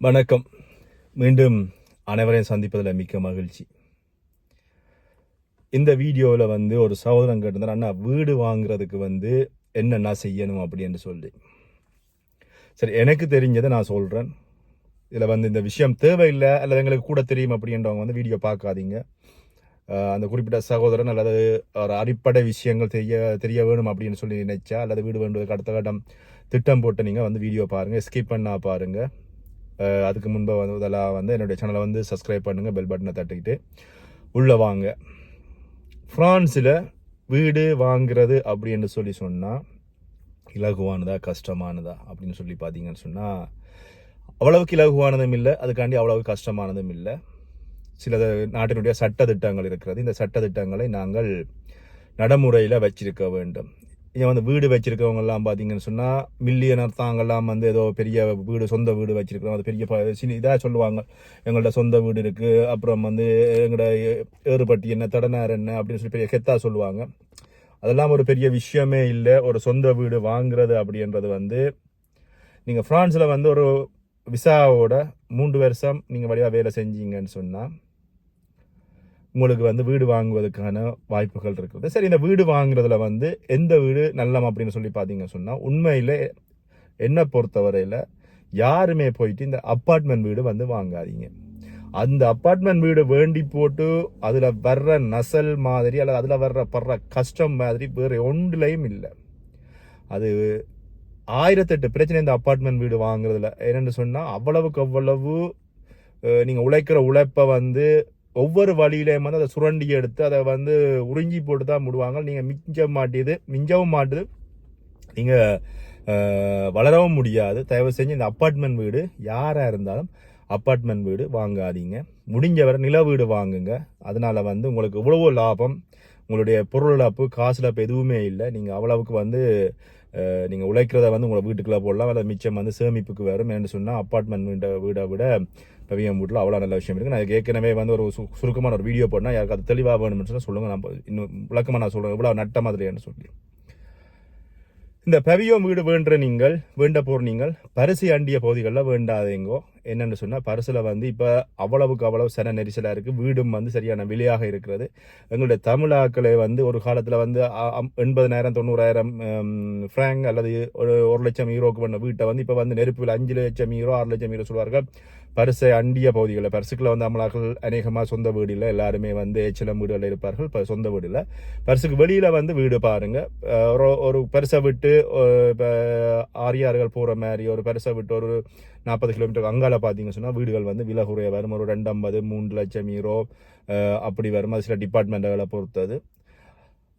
வணக்கம். மீண்டும் அனைவரையும் சந்திப்பதில் மிக்க மகிழ்ச்சி. இந்த வீடியோவில் வந்து ஒரு சகோதரன் கேட்டிருந்தார் அண்ணா வீடு வாங்குறதுக்கு வந்து என்னென்ன செய்யணும்? அப்படின்னு சொல்லி. சரி எனக்கு தெரிஞ்சதை நான் சொல்கிறேன் இதில் வந்து இந்த விஷயம் தேவையில்லை அல்லது எங்களுக்கு கூட தெரியும் அப்படின்றவங்க வந்து வீடியோ பார்க்காதீங்க. அந்த குறிப்பிட்ட சகோதரன் அல்லது ஒரு அடிப்படை விஷயங்கள் தெரிய தெரிய வேணும் அப்படின்னு சொல்லி நினைச்சா அல்லது வீடு வேண்டுவதற்கு அடுத்த கட்டம் திட்டம் போட்டு நீங்கள் வந்து வீடியோ பாருங்கள் ஸ்கிப் பண்ணால் பாருங்கள் அதுக்கு முன்பு வந்து இதெல்லாம் வந்து என்னுடைய சேனலை வந்து சப்ஸ்கிரைப் பண்ணுங்கள் பெல் பட்டனை தட்டிக்கிட்டு உள்ளே வாங்க. ஃப்ரான்ஸில் வீடு வாங்கிறது அப்படின்னு சொல்லி சொன்னால் இலகுவானதா கஷ்டமானதா அப்படின்னு சொல்லி பார்த்தீங்கன்னு சொன்னால் அவ்வளவுக்கு இலகுவானதும் இல்லை அதுக்காண்டி அவ்வளவு கஷ்டமானதும் இல்லை. சில நாட்டினுடைய சட்ட திட்டங்கள் இருக்கிறது. இந்த சட்ட திட்டங்களை நாங்கள் நடைமுறையில் வச்சிருக்க வேண்டும். இங்கே வந்து வீடு வச்சிருக்கவங்கெல்லாம் பார்த்தீங்கன்னு சொன்னால் மில்லியனர் தாங்கெல்லாம் வந்து ஏதோ பெரிய வீடு சொந்த வீடு வச்சிருக்கிறோம். அது பெரிய சினி இதாக சொல்லுவாங்க. எங்கள்ட்ட சொந்த வீடு இருக்குது அப்புறம் வந்து எங்களோட ஏ- ஏறுபட்டி என்ன தடனார் என்ன அப்படின்னு சொல்லி பெரிய கெத்தா சொல்லுவாங்க. அதெல்லாம் ஒரு பெரிய விஷயமே இல்லை. ஒரு சொந்த வீடு வாங்குறது அப்படின்றது வந்து நீங்கள் ஃப்ரான்ஸில் வந்து ஒரு விசாவோட மூன்று வருஷம் நீங்கள் வழியாக வேலை செஞ்சீங்கன்னு சொன்னால் உங்களுக்கு வந்து வீடு வாங்குவதற்கான வாய்ப்புகள் இருக்குது. சரி இந்த வீடு வாங்குறதுல வந்து எந்த வீடு நல்லம் அப்படின்னு சொல்லி பார்த்தீங்க சொன்னால் உண்மையில் என்னை பொறுத்தவரையில் யாருமே போயிட்டு இந்த அப்பார்ட்மெண்ட் வீடு வந்து வாங்காதீங்க. அந்த அப்பார்ட்மெண்ட் வீடு வேண்டி போட்டு அதில் வர்ற நசல் மாதிரி அல்லது அதில் வர்ற படுற கஷ்டம் மாதிரி வேறு ஒன்றுலையும் இல்லை. அது ஆயிரத்தெட்டு பிரச்சனை இந்த அப்பார்ட்மெண்ட் வீடு வாங்குறதுல. என்னென்னு சொன்னால் அவ்வளவுக்கு அவ்வளவு நீங்கள் உழைக்கிற உழைப்பை வந்து ஒவ்வொரு வழியிலையும் வந்து அதை சுரண்டி எடுத்து அதை வந்து உறிஞ்சி போட்டு தான் முடுவாங்க. நீங்கள் மிஞ்ச மாட்டேது மிஞ்சவும் மாட்டுது. நீங்கள் வளரவும் முடியாது. தயவு செஞ்சு இந்த அப்பார்ட்மெண்ட் வீடு யாராக இருந்தாலும் அப்பார்ட்மெண்ட் வீடு வாங்காதீங்க. முடிஞ்ச வரை நில வீடு வாங்குங்க. அதனால் வந்து உங்களுக்கு இவ்வளவோ லாபம். உங்களுடைய பொருள் இழப்பு காசு இழப்பு எதுவுமே இல்லை. நீங்கள் அவ்வளவுக்கு வந்து நீங்கள் உழைக்கிறத வந்து உங்களை வீட்டுக்குள்ளே போடலாம். அதை மிச்சம் வந்து சேமிப்புக்கு வரும் என்று சொன்னால் அப்பார்ட்மெண்ட் வீட்டை வீடை விட பவியம் வீட்டில் அவ்வளோ நல்ல விஷயம் இருக்குது நான் அதுக்கு ஏற்கனவே வந்து ஒரு சு- சுருக்கமான ஒரு வீடியோ போடணும் யாருக்கு அது தெளிவாக வேணும்னு சொன்னால் சொல்லுங்கள் நான் இன்னும் விளக்கமாக நான் சொல்கிறேன் இவ்வளோ நட்ட மாதிரின்னு சொல்லி. இந்த பவியம் வீடு வேண்ட நீங்கள் வேண்ட போகிற நீங்கள் பரிசு அண்டிய பகுதிகளில் வேண்டாதீங்கோ. என்னென்னு சொன்னால் பரிசில் வந்து இப்போ அவ்வளவுக்கு அவ்வளவு சன நெரிசலாக இருக்குது வீடும் வந்து சரியான விலையாக இருக்கிறது. எங்களுடைய தமிழாக்களை வந்து ஒரு காலத்தில் வந்து எண்பதனாயிரம் தொண்ணூறாயிரம் ஃப்ராங்க் அல்லது ஒரு ஒரு லட்சம் யூரோக்கு பண்ண வீட்டை வந்து இப்போ வந்து நெருப்பில் அஞ்சு லட்சம் ஈரோ ஆறு லட்சம் ஈரோ சொல்வார்கள் பரிசை அண்டிய பகுதிகளில் பரிசுக்குள்ள வந்து அமலாக்கள் அநேகமாக சொந்த வீடு இல்லை. எல்லாருமே வந்து எச்சிலம் வீடுகளில் இருப்பார்கள். இப்போ சொந்த வீடு இல்லை. பரிசுக்கு வெளியில் வந்து வீடு பாருங்கள் ஒரு ஒரு பரிசை விட்டு இப்போ ஆரியார்கள் போகிற மாதிரி ஒரு பரிசை விட்டு ஒரு நாற்பது கிலோமீட்டர் அங்கால பார்த்தீங்க சொன்னால் வீடுகள் வந்து விலை குறைய வரும். ஒரு ரெண்டு ஐம்பது மூன்று லட்சம் ஈரோ அப்படி வரும். அது சில டிபார்ட்மெண்ட்டுகளை பொறுத்தது.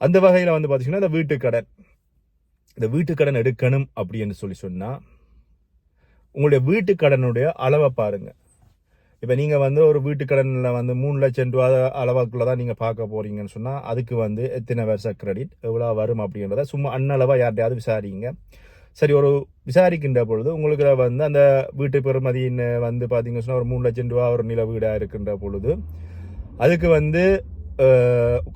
அந்த வகையில் வந்து பார்த்தீங்கன்னா இந்த வீட்டுக்கடன் இந்த வீட்டுக்கடன் எடுக்கணும் அப்படின்னு சொல்லி சொன்னால் உங்களுடைய வீட்டுக்கடனுடைய அளவை பாருங்கள் இப்போ நீங்கள் வந்து ஒரு வீட்டுக்கடனில் வந்து மூணு லட்சம் ரூபா அளவுக்குள்ள தான் நீங்கள் பார்க்க போகிறீங்கன்னு சொன்னால் அதுக்கு வந்து எத்தனை வருஷம் கிரெடிட் எவ்வளோ வரும் அப்படின்றத சும்மா அன்னளவாக யார்ட்டையாவது விசாரிங்க. சரி ஒரு விசாரிக்கின்ற பொழுது உங்களுக்கு வந்து அந்த வீட்டு பெறுமதியின் வந்து பார்த்தீங்கன்னு சொன்னால் ஒரு மூணு லட்சம் ரூபா ஒரு நில வீடாக இருக்கின்ற பொழுது அதுக்கு வந்து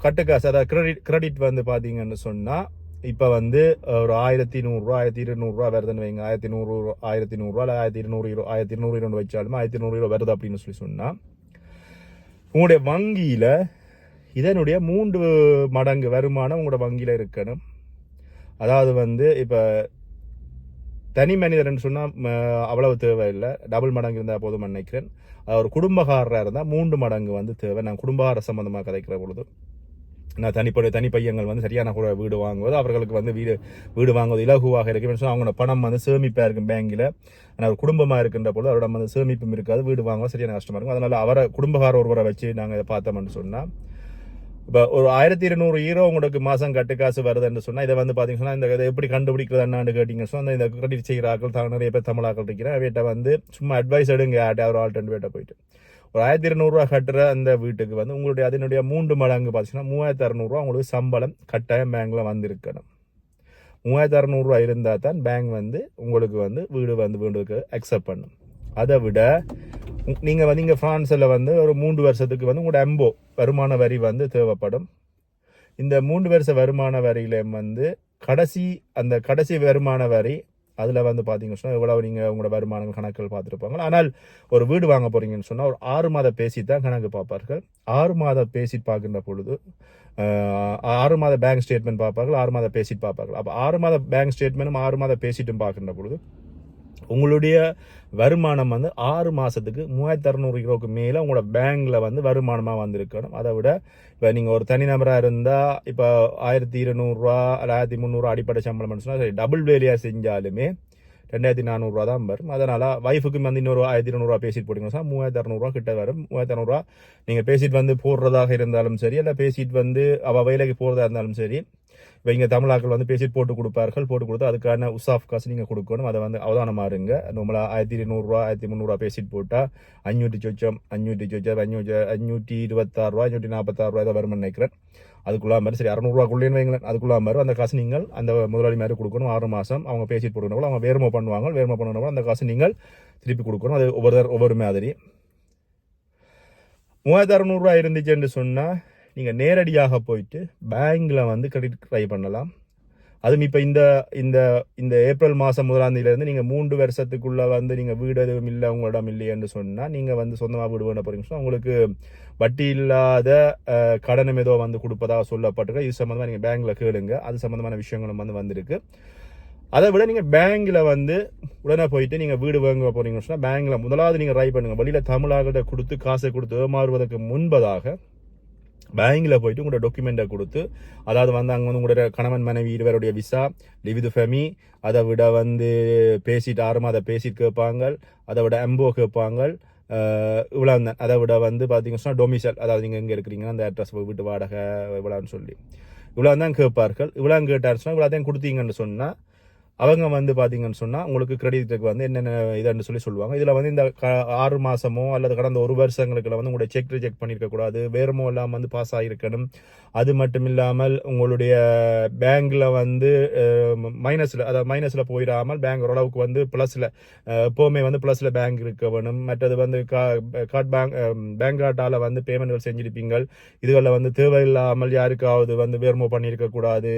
கட்டுக்காசு அதாவது கிரெடிட் கிரெடிட் வந்து பார்த்தீங்கன்னு சொன்னால் இப்போ வந்து ஒரு ஆயிரத்தி நூறுரூவா ஆயிரத்தி இருநூறுவா வருதுன்னு வைங்க. ஆயிரத்தி நூறு ஆயிரத்தி நூறுரூவா இல்லை ஆயிரத்தி இருநூறு இரு ஆயிரத்தி இருநூறு இரண்டு வச்சாலுமே ஆயிரத்தி நூறு வருது அப்படின்னு சொல்லி சொன்னால் உங்களுடைய வங்கியில் இதனுடைய மூன்று மடங்கு வருமானம் உங்களோட வங்கியில் இருக்கணும். அதாவது வந்து இப்போ தனி மனிதர்னு சொன்னால் அவ்வளவு தேவை இல்லை டபுள் மடங்கு இருந்தால் போதும் நினைக்கிறேன். ஒரு குடும்பகாரராக இருந்தால் மூன்று மடங்கு வந்து தேவை. நான் குடும்பகார சம்பந்தமாக கதைக்கிற பொழுது நான் தனிப்படை தனி பையங்கள் வந்து சரியான கூட வீடு வாங்குவது அவர்களுக்கு வந்து வீடு வீடு வாங்குவது இலகுவாக இருக்கு சொன்னால் அவங்களோட பணம் வந்து சேமிப்பாக இருக்கும் பேங்கில் ஆனால் ஒரு குடும்பமாக இருக்கின்ற பொழுது அவரோட வந்து சேமிப்பும் இருக்காது வீடு வாங்குவது சரியான கஷ்டமாக இருக்கும். அதனால் அவரை குடும்பகார ஒருவரை வச்சு நாங்கள் இதை பார்த்தோம்னு சொன்னால் இப்போ ஒரு ஆயிரத்தி இருநூறு ஹீரோ உங்களுக்கு மாதம் கட்டு காசு வருதுன்னு சொன்னால் இதை வந்து பார்த்தீங்கன்னா இந்த இதை எப்படி கண்டுபிடிக்கிறது என்னான்னு கேட்டிங்க சொன்னால் இந்த கிரெடிட் செய்கிற ஆக்கள் தான் நிறைய பேர் தமிழாக்கள் இருக்கிறேன் வீட்டை வந்து சும்மா அட்வைஸ் எடுங்க யார்ட்டே ஒரு ஆல்டர்னேட் வீட்டை போயிட்டு. ஒரு ஆயிரத்தி இருநூறுவா கட்டுற அந்த வீட்டுக்கு வந்து உங்களுடைய அதனுடைய மூன்று மடங்கு பார்த்தீங்கன்னா மூவாயிரத்தி அறநூறுவா உங்களுக்கு சம்பளம் கட்டாயம் பேங்கில் வந்திருக்கணும். மூவாயிரத்தி அறநூறுவா இருந்தால் தான் பேங்க் வந்து உங்களுக்கு வந்து வீடு வந்து வீடுக்கு அக்செப்ட் பண்ணும். அதை விட நீங்கள் வந்து இங்கே ஃப்ரான்ஸில் வந்து ஒரு மூன்று வருஷத்துக்கு வந்து உங்களோட எம்போ வருமான வரி வந்து தேவைப்படும். இந்த மூன்று வருஷ வருமான வரியிலையும் வந்து கடைசி அந்த கடைசி வருமான வரி அதில் வந்து பார்த்தீங்கன்னு சொன்னால் எவ்வளவு நீங்கள் உங்களோட வருமானங்கள் கணக்குகள் பார்த்துருப்பாங்க ஆனால் ஒரு வீடு வாங்க போகிறீங்கன்னு சொன்னால் ஒரு ஆறு மாத பேசி தான் கணக்கு பார்ப்பார்கள். ஆறு மாத பேசி பார்க்கின்ற பொழுது ஆறு மாத பேங்க் ஸ்டேட்மெண்ட் பார்ப்பார்கள் ஆறு மாத பேசிட்டு பார்ப்பார்கள். அப்போ ஆறு மாத பேங்க் ஸ்டேட்மெண்ட்டும் ஆறு மாத பேசிட்டும் பார்க்கின்ற பொழுது உங்களுடைய வருமானம் வந்து ஆறு மாதத்துக்கு மூவாயிரத்தி அறநூறு கிலோவுக்கு மேலே உங்களோட பேங்கில் வந்து வருமானமாக வந்திருக்கணும். அதை விட இப்போ நீங்கள் ஒரு தனிநபராக இருந்தால் இப்போ ஆயிரத்தி இருநூறுவா ஆயிரத்தி முந்நூறுவா அடிப்படை சம்பளம்னு சொன்னால் சரி டபுள் வேலையாக செஞ்சாலுமே ரெண்டாயிரத்தி நானூறுரூவா தான் வரும். அதனால் ஒய்ஃபுக்கு வந்து இன்னொரு ஆயிரத்தி இரநூறுவா பேசிட்டு போட்டிங்கன்னா சார். மூவாயிரத்தி அறநூறுவா கிட்ட வரும். மூவாயிரத்தி அறநூறுவா நீங்கள் பேசிட்டு வந்து போடுறதாக இருந்தாலும் சரி இல்லை பேசிட்டு வந்து அவள் வேலைக்கு போகிறதா இருந்தாலும் சரி இப்போ இங்கே தமிழாக்கள் வந்து பேசிட்டு போட்டு கொடுப்பார்கள். போட்டு கொடுத்து அதுக்கான உசாஃப் காசு நீங்கள் கொடுக்கணும். அதை வந்து அவதானமாக இருங்க. நம்மளா ஆயிரத்தி இருநூறுவா ஆயிரத்தி முந்நூறுரூவா பேசிட்டு போட்டால் அஞ்சூற்றி சொச்சம் அஞ்சூற்றி சொச்சம் அஞ்சூற்றி அஞ்சூற்றி இருபத்தாறுரூவா அஞ்சூற்றி நாற்பத்தாறுரூவா இதை வரும்னு நினைக்கிறேன். அதுக்குள்ளா மாதிரி சரி அறநூறுவாக்குள்ளேன்னு வைங்களேன். அதுக்குள்ளா மாதிரி அந்த காசு நீங்கள் அந்த முதலாளி மாதிரி கொடுக்கணும். ஆறு மாதம் அவங்க பேசிட்டு போடுறவங்க அவங்க வேறுமோ பண்ணுவாங்க. வேறுமோ பண்ணுறவங்க அந்த காசு நீங்கள் திருப்பி கொடுக்கணும். அது ஒவ்வொரு ஒவ்வொரு மாதிரி. மூவாயிரத்தி அறநூறுவா இருந்துச்சுன்னு சொன்னால் நீங்கள் நேரடியாக போயிட்டு பேங்க்கில் வந்து கிரெடிட் ட்ரை பண்ணலாம். அதுவும் இப்போ இந்த இந்த இந்த ஏப்ரல் மாதம் முதலாம் தேதியிலேருந்து நீங்கள் மூன்று வருஷத்துக்குள்ளே வந்து நீங்கள் வீடு எதுவும் இல்லை உங்களிடம் இல்லைன்னு சொன்னால் நீங்கள் வந்து சொந்தமாக வீடு வேணும் போகிறீங்க உங்களுக்கு வட்டி இல்லாத கடனும் ஏதோ வந்து கொடுப்பதாக சொல்லப்பட்டிருக்கு. இது சம்மந்தமாக நீங்கள் பேங்க்கில் கேளுங்க. அது சம்மந்தமான விஷயங்களும் வந்து வந்திருக்கு. அதை விட நீங்கள் பேங்க்கில் வந்து உடனே போயிட்டு நீங்கள் வீடு வாங்க போகிறீங்கன்னு சொன்னால் பேங்க்கில் முதலாவது நீங்கள் ட்ரை பண்ணுங்கள் வெளியில் தமிழாகிட்ட கொடுத்து காசை கொடுத்து ஏமாறுவதற்கு முன்பதாக பேங்கில் போயிட்டு உங்களோட டாக்குமெண்ட்டை கொடுத்து அதாவது வந்து அங்கே வந்து உங்களோட கணவன் மனைவி இருவருடைய விசா லிவிது ஃபெமி அதை விட வந்து பேசிட்டு ஆறு மாதம் பேசிட்டு கேட்பாங்க அதை விட எம்போ கேட்பாங்க இவ்வளோ தான் அதை விட வந்து பார்த்தீங்கன்னா டொமிசல் அதாவது நீங்கள் எங்கே இருக்கிறீங்கன்னா அந்த அட்ரஸ் வீட்டு வாடகை இவ்வளோன்னு சொல்லி. இவ்வளோ தான் கேட்பார்கள். இவ்வளோ கேட்டாருன்னு சொன்னால் இவ்வளோ தான் கொடுத்தீங்கன்னு சொன்னால் அவங்க வந்து பார்த்தீங்கன்னு சொன்னால் உங்களுக்கு கிரெடிட்டுக்கு வந்து என்னென்ன இதுன்னு சொல்லி சொல்லுவாங்க. இதில் வந்து இந்த க ஆறு மாதமோ அல்லது கடந்த ஒரு வருஷங்களுக்குள்ள வந்து உங்களுடைய செக் ரிஜெக்ட் பண்ணியிருக்கக்கூடாது வேறுமோ இல்லாமல் வந்து பாஸ் ஆகியிருக்கணும் அது மட்டும் இல்லாமல் உங்களுடைய பேங்க்கில் வந்து மைனஸில் அதாவது மைனஸில் போயிடாமல் பேங்க் ஓரளவுக்கு வந்து ப்ளஸில் எப்போவுமே வந்து ப்ளஸில் பேங்க் இருக்க வேணும். மற்றது வந்து கா கார்ட் பேங்க் பேங்க் கார்டால் வந்து பேமெண்ட்கள் செஞ்சிருப்பீங்க இதுகளில் வந்து தேவையில்லாமல் யாருக்காவது வந்து வேறுமோ பண்ணியிருக்கக்கூடாது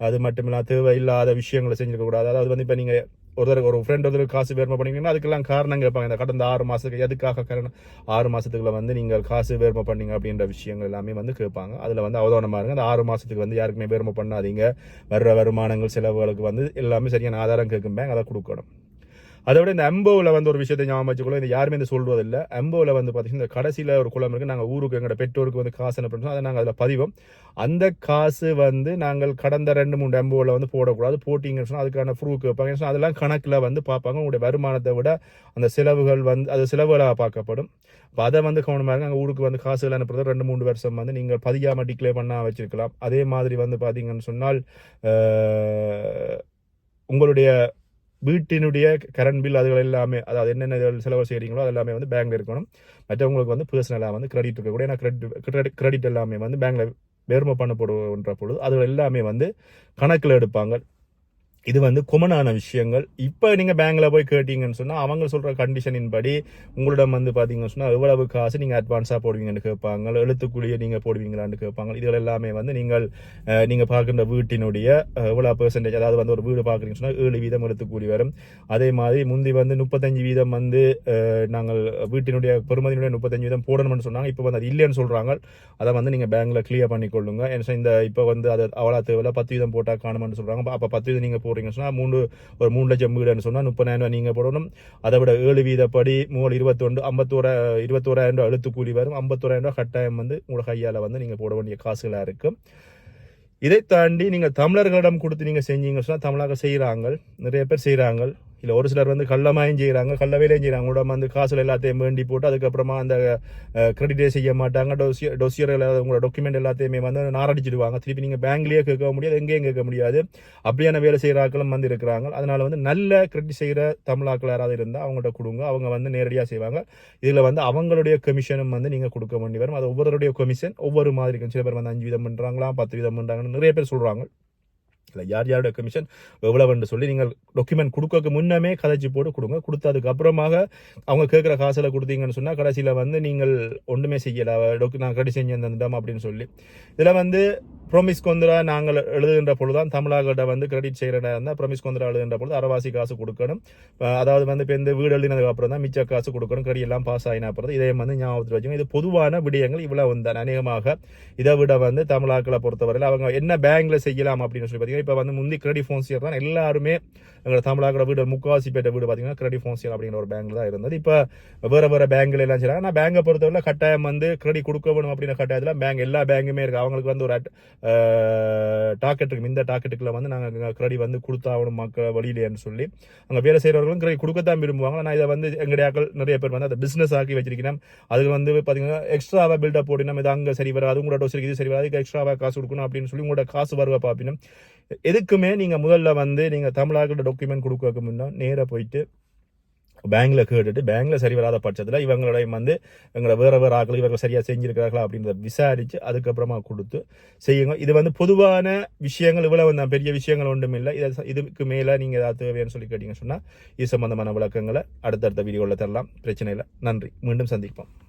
அது மட்டும் இல்லாமல் தேவையில்லாத விஷயங்களை செஞ்சிருக்க கூடாது அதாவது வந்து இப்போ நீங்கள் ஒருத்தர் ஒரு ஃப்ரெண்ட் ஒருத்தர் காசு வேர்மை பண்ணிங்கன்னா அதுக்கெல்லாம் காரணம் கேட்பாங்க. இந்த கடந்த ஆறு மாதத்துக்கு எதுக்காக காரணம்? ஆறு மாதத்துக்குள்ள வந்து நீங்கள் காசு வேர்மை பண்ணீங்க அப்படின்ற விஷயங்கள் எல்லாமே வந்து கேட்பாங்க. அதில் வந்து அவதானமாக இருங்க. அந்த ஆறு மாதத்துக்கு வந்து யாருக்குமே வேர்மை பண்ணாதீங்க. வர்ற வருமானங்கள் செலவுகளுக்கு வந்து எல்லாமே சரியான ஆதாரம் கேட்கும்பேங்க அதை கொடுக்கணும். அதை விட இந்த அம்போவில் வந்து ஒரு விஷயத்தை ஞாபகம் வச்சுக்கொள்ள இந்த யாருமே இந்த சொல்வதில்லை அம்போவில் வந்து பார்த்தீங்கன்னா இந்த கடைசியில் ஒரு குளம் இருக்குது நாங்கள் ஊருக்கு எங்களோட பெற்றோருக்கு வந்து காசு என்ன அதை நாங்கள் அதில் பதிவோம். அந்த காசு வந்து நாங்கள் கடந்த ரெண்டு மூணு அம்போவில் வந்து போடக்கூடாது. போட்டிங்கன்னு சொன்னால் அதுக்கான ப்ரூஃப் கேட்பாங்க. அதெல்லாம் கணக்கில் வந்து பார்ப்பாங்க. உங்களுடைய வருமானத்தை விட அந்த செலவுகள் வந்து அது செலவுகளாக பார்க்கப்படும். இப்போ அதை வந்து கவனமாக இருங்க. அங்கே ஊருக்கு வந்து காசுகள் அனுப்புறது ரெண்டு மூணு வருஷம் வந்து நீங்கள் பதியாமல் டிக்ளேர் பண்ணால் வச்சுருக்கலாம். அதே மாதிரி வந்து பார்த்தீங்கன்னு சொன்னால் உங்களுடைய வீட்டினுடைய கரண்ட் பில் அதுகள் எல்லாமே அதாவது என்னென்ன செலவு செய்கிறீங்களோ அது எல்லாமே வந்து பேங்க்ல இருக்கணும். மற்றவங்களுக்கு வந்து பர்சனலாக வந்து கிரெடிட் இருக்கக்கூடிய ஏன்னா கிரெடிட் கிரெடிட் எல்லாமே வந்து பேங்க்ல வேர்மை பண்ணப்படுன்ற பொழுது அது எல்லாமே வந்து கணக்கில் எடுப்பாங்க. இது வந்து குமனான விஷயங்கள். இப்போ நீங்கள் பேங்க்கில் போய் கேட்டீங்கன்னு சொன்னால் அவங்க சொல்கிற கண்டிஷனின் படி உங்களிடம் வந்து பார்த்தீங்கன்னு சொன்னால் எவ்வளவு காசு நீங்கள் அட்வான்ஸாக போடுவீங்கன்னு கேட்பாங்க. எழுத்துக்குழியை நீங்கள் போடுவீங்களான்னு கேட்பாங்க. இதுகள் எல்லாமே வந்து நீங்கள் நீங்கள் பார்க்குற வீட்டினுடைய எவ்வளோ பெர்சன்டேஜ் அதாவது வந்து ஒரு வீடு பார்க்குறீங்கன்னு சொன்னால் ஏழு வீதம் எழுத்துக்கூலி வரும். அதே மாதிரி முந்தி வந்து முப்பத்தஞ்சு வீதம் வந்து நாங்கள் வீட்டினுடைய பெருமதியினுடைய முப்பத்தஞ்சு வீதம் போடணும்னு சொன்னாங்க. இப்போ வந்து அது இல்லைன்னு சொல்கிறாங்க அதை வந்து நீங்கள் பேங்க்ல கிளியர் பண்ணிக்கொள்ளுங்க. இந்த இப்போ வந்து அது அவ்வளோ தேவையில்ல. பத்து வீதம் போட்டால் காணுமென்னு சொல்கிறாங்க அப்போ பத்து வீதம் நீங்கள் போடுறீங்கன்னு சொன்னால் மூணு ஒரு மூணு லட்சம் வீடுன்னு சொன்னால் முப்பதாயிரம் ரூபாய் நீங்கள் போடணும். அதை விட ஏழு வீதப்படி மூணு இருபத்தொன்று ஐம்பத்தோரா இருபத்தோராயிரம் ரூபா எழுத்து கூலி வரும். ஐம்பத்தோராயிரம் ரூபா கட்டாயம் வந்து உங்களோட கையால் வந்து நீங்கள் போட வேண்டிய காசுகளாக இருக்கும். இதை தாண்டி நீங்கள் தமிழர்களிடம் கொடுத்து நீங்கள் செஞ்சீங்க சொன்னால் தமிழாக செய்கிறாங்க நிறைய பேர் செய்கிறாங்க இல்லை ஒரு சிலர் வந்து கள்ளமாயும் செய்கிறாங்க கள்ள வேலையும் செய்கிறாங்க உங்களோட வந்து காசுல எல்லாத்தையும் வேண்டி போட்டு அதுக்கப்புறமா அந்த கிரெடிட்டே செய்ய மாட்டாங்க. டொசியர் டொசியர் உங்களோட டாக்குமெண்ட் எல்லாத்தையுமே வந்து நாரடிச்சிடுவாங்க. திருப்பி நீங்கள் பேங்க்லேயே கேட்க முடியாது எங்கேயும் கேட்க முடியாது. அப்படியான வேலை செய்கிற ஆக்களும் வந்து இருக்கிறாங்க. அதனால் வந்து நல்ல கிரெடிட் செய்கிற தமிழாக்கள் யாராவது இருந்தால் அவங்கள்ட்ட கொடுங்க. அவங்க வந்து நேரடியாக செய்வாங்க. இதில் வந்து அவங்களுடைய கமிஷனும் வந்து நீங்கள் கொடுக்க வேண்டி வரும். அது ஒவ்வொருடைய கமிஷன் ஒவ்வொரு மாதிரி சில பேர் வந்து அஞ்சு விதம் பண்ணுறாங்களா பத்து விதம் பண்ணுறாங்கன்னு நிறைய பேர் சொல்கிறாங்க இல்லை யார் யாரோட கமிஷன் எவ்வளவுன்னு சொல்லி நீங்கள் டாக்குமெண்ட் கொடுக்க முன்னமே கதைச்சி போட்டு கொடுங்க. கொடுத்ததுக்கு அப்புறமாக அவங்க கேட்குற காசில் கொடுத்தீங்கன்னு சொன்னால் கடைசியில் வந்து நீங்கள் ஒன்றுமே செய்யலை. டொக்கு நான் கடி செஞ்சு தந்துட்டோம் அப்படின்னு சொல்லி. இதில் வந்து ப்ரொமிஸ் கொந்தரா நாங்கள் எழுதுகின்ற பொழுது தான் தமிழாகிட்ட வந்து கிரெடிட் செய்கிறதா இருந்தால் ப்ரொமிஸ் கொந்தரா எழுதுகின்ற பொழுது அறவாசி காசு கொடுக்கணும். அதாவது வந்து இப்போ இந்த வீடு எழுதினதுக்கு அப்புறம் தான் மிச்ச காசு கொடுக்கணும். கடி எல்லாம் பாஸ் ஆகின அப்புறம் இதே வந்து ஞாபகத்தில் வச்சுக்கோங்க இது பொதுவான விடயங்கள் இவ்வளோ வந்து அநேகமாக இதை விட வந்து தமிழாக்களை பொறுத்தவரையில் அவங்க என்ன பேங்கில் செய்யலாம் அப்படின்னு சொல்லி பார்த்தீங்கன்னா இப்போ வந்து முந்தி கிரெடிட் ஃபோன்சியர் தான் எல்லாருமே எங்களை தமிழாக்கள வீடு முக்காவாசி பேட்ட வீடு பார்த்தீங்கன்னா கிரெடிட் ஃபோன்சியர் அப்படிங்கிற ஒரு பேங்க் தான் இருந்தது. இப்போ வேறு வேறு பேங்க்ல எல்லாம் செய்றாங்க ஆனால் பேங்கை பொறுத்தவரை கட்டாயம் வந்து கிரெடிட் கொடுக்க வேணும் அப்படின்ற கட்டாயத்தில் பேங்க் எல்லா பேங்குமே இருக்குது அவங்களுக்கு வந்து ஒரு டாக்கெட்டுக்கு இந்த டாக்கெட்டுக்குள்ள வந்து நாங்கள் கிரெடிட் வந்து கொடுத்தாகணும் மக்கள் வழியிலேன்னு சொல்லி. அங்கே வேலை செய்கிறவர்களும் கிரெடிட் கொடுக்கத்தான் விரும்புவாங்க. ஆனால் இதை வந்து எங்களுடைய நிறைய பேர் வந்து அதை பிஸ்னஸ் ஆக்கி வச்சிருக்கிறேன். அதுக்கு வந்து பார்த்தீங்கன்னா எக்ஸ்ட்ராவாக பில்டப் போட்டு நம்ம இது அங்கே சரி வராது உங்களோட டோஸ் இது சரி வராது அதுக்கு எக்ஸ்ட்ராவாக காசு கொடுக்கணும் அப்படின்னு சொல்லி உங்களோட காசு வருவா பார்ப்பினும் எதுக்குமே நீங்கள் முதல்ல வந்து நீங்கள் தமிழாக்கிட்ட டாக்குமெண்ட் கொடுக்க முன்னா நேராக போயிட்டு பேங்க்ல கேட்டுட்டு பேங்க்ல சரி வராத பட்சத்தில் இவங்களுடைய வந்து எங்களை வேற வேற ஆக்கள் இவர்கள் சரியா செஞ்சிருக்கிறார்களா அப்படின்றத விசாரிச்சு அதுக்கப்புறமா கொடுத்து செய்யுங்க. இது வந்து பொதுவான விஷயங்கள் இவ்வளவு தான் பெரிய விஷயங்கள் ஒன்றும் இல்லை. இதை இதுக்கு மேல நீங்க ஏதாவது தேவைன்னு சொல்லி கேட்டீங்க சொன்னா இது சம்பந்தமான விளக்கங்களை அடுத்தடுத்த வீடியோவில் தரலாம். பிரச்சனை இல்லை. நன்றி. மீண்டும் சந்திப்போம்.